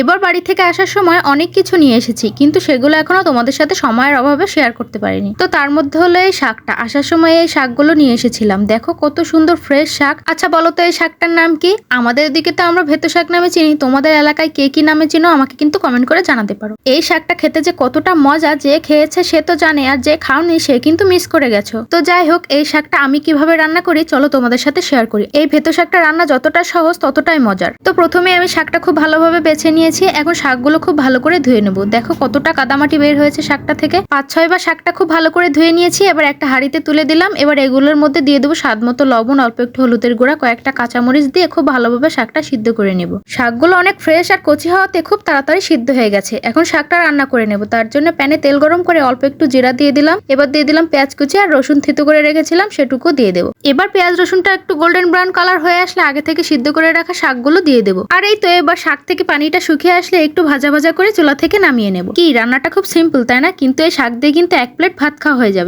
এবার বাড়ি থেকে আসার সময় অনেক কিছু নিয়ে এসেছি, কিন্তু সেগুলো এখনও তোমাদের সাথে সময়ের অভাবে শেয়ার করতে পারিনি। তো তার মধ্যে হলো এই শাকটা। আসার সময় এই শাকগুলো নিয়ে এসেছিলাম। দেখো কত সুন্দর ফ্রেশ শাক। আচ্ছা বলো তো এই শাকটার নাম কি? আমাদের দিকে তো আমরা ভেতো শাক নামে চিনি। তোমাদের এলাকায় কে কি নামে চিনো? আমাকে কিন্তু কমেন্ট করে জানাতে পারো। এই শাকটা খেতে যে কতটা মজা, যে খেয়েছে সে তো জানে, আর যে খাওনি সে কিন্তু মিস করে গেছো। তো যাই হোক, এই শাকটা আমি কীভাবে রান্না করি, চলো তোমাদের সাথে শেয়ার করি। এই ভেতো শাকটা রান্না যতটা সহজ ততটাই মজার। তো প্রথমে আমি শাকটা খুব ভালোভাবে বেছে নিয়েছি, এখন শাকগুলো খুব ভালো করে ধুয়ে নেব। দেখো কতটা কাদামাটি বের হয়েছে শাকটা থেকে। পাঁচ ছয় বার শাকটা খুব ভালো করে ধুয়ে নিয়েছি, এবার একটা হাঁড়িতে তুলে দিলাম। এবার এগুলোর মধ্যে দিয়ে দেবো স্বাদ মতো লবণ, অল্প একটু হলুদের গুঁড়া, কয়েকটা কাঁচামরিচ দিয়ে খুব ভালোভাবে শাকটা সিদ্ধ করে নেব। শাকগুলো অনেক ফ্রেশ আর কচি হওয়াতে খুব তাড়াতাড়ি সিদ্ধ হয়ে গেছে। এখন শাকটা রান্না করে নেব। তার জন্য প্যানে তেল গরম করে অল্প একটু জিরা দিয়ে দিলাম। এবার দিয়ে দিলাম পেঁয়াজ কুচি আর রসুন থেতু করে রেখেছিলাম, সেটুকু দিয়ে দেবো। এবার পেঁয়াজ রসুনটা একটু গোল্ডেন ব্রাউন কালার হয়ে আসলে আগে থেকে সিদ্ধ করে রাখা শাকগুলো দিয়ে দেবো। আর এই তো এবার শাক থেকে পানিটা শুকিয়ে আসলে একটু ভাজা ভাজা করে চুলা থেকে নামিয়ে নেব। কি, রান্নাটা খুব সিম্পল তাই না? কিন্তু এই শাক দিয়ে কিন্তু এক প্লেট ভাত খাওয়া হয়ে যাবে।